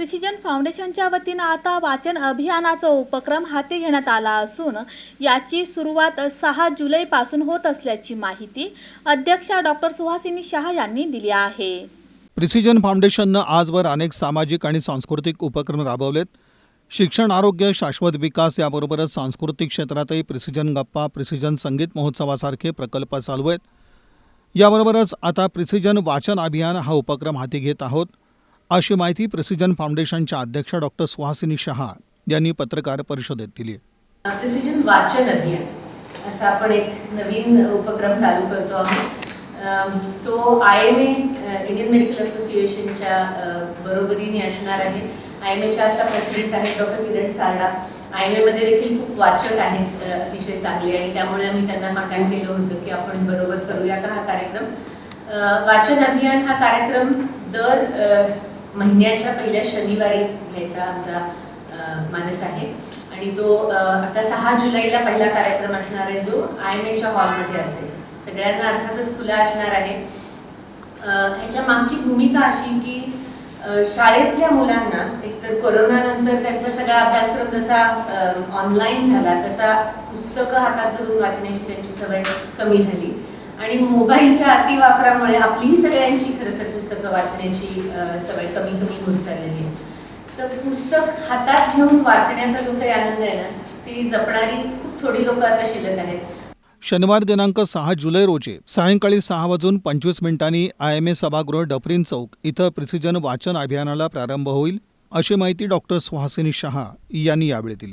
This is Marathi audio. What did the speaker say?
प्रिसिजन फाउंडेशनच्या वतीनं आता वाचन अभियानाचा उपक्रम हाती घेण्यात आला असून याची सुरुवात सहा जुलैपासून होत असल्याची माहिती अध्यक्षा डॉक्टर सुहासिनी शहा यांनी दिली आहे. प्रिसिजन फाउंडेशननं आजवर अनेक सामाजिक आणि सांस्कृतिक उपक्रम राबवलेत. शिक्षण आरोग्य शाश्वत विकास याबरोबरच सांस्कृतिक क्षेत्रातही प्रिसिजन गप्पा प्रिसिजन संगीत महोत्सवासारखे प्रकल्प चालू आहेत. याबरोबरच आता प्रिसिजन वाचन अभियान हा उपक्रम हाती घेत आहोत. अशी माहिती प्रिसिजन फाउंडेशनच्या अध्यक्ष डॉक्टर सुहासिनी शहा यांनी पत्रकार परिषदेत दिली प्रिसिजन वाचन अभियान असा आपण एक नवीन उपक्रम चालू करतो आहोत. तो I M A Indian medical असोसिएशनच्या बरोबरीने असणार आहे. आय एम एच्या आता प्रेसिडेंट आहेत doctor Kiran Sarda. I M एमध्ये देखील खूप वाचक आहेत अतिशय चांगले आणि त्यामुळे आम्ही त्यांना कॉन्टॅक्ट केलं होतं की आपण बरोबर करूया का हा कार्यक्रम. वाचन अभियान हा कार्यक्रम दर महिन्याच्या पहिल्या शनिवारी घ्यायचा आमचा मानस आहे. आणि तो आता सहा जुलैला पहिला कार्यक्रम असणार आहे जो आय एम एच्या हॉलमध्ये असेल. सगळ्यांना अर्थातच खुला असणार आहे. ह्याच्या मागची भूमिका अशी की शाळेतल्या मुलांना एकतर कोरोनानंतर त्यांचा सगळा अभ्यासक्रम जसा ऑनलाईन झाला तसा पुस्तकं हातात धरून वाचण्याची त्यांची सवय कमी झाली. आणि मोबाईलच्या अतिवापरामुळे आपलीही सगळ्यांची खरं तर पुस्तकं वाचण्याची सवय कमी कमी होत चाललेली आहे. तर पुस्तक हातात घेऊन वाचण्याचा जो काही आनंद आहे ना ती जपणारी खूप थोडी लोक आता शिल्लक आहेत. शनिवार दिनांक सहा जुलै रोजी सायंकाळी सहा वाजून पंचवीस मिनिटांनी आय एम ए सभागृह डफरीन चौक इथं प्रिसिजन वाचन अभियानाला प्रारंभ होईल अशी माहिती डॉक्टर सुहासिनी शहा यांनी यावेळी दिली.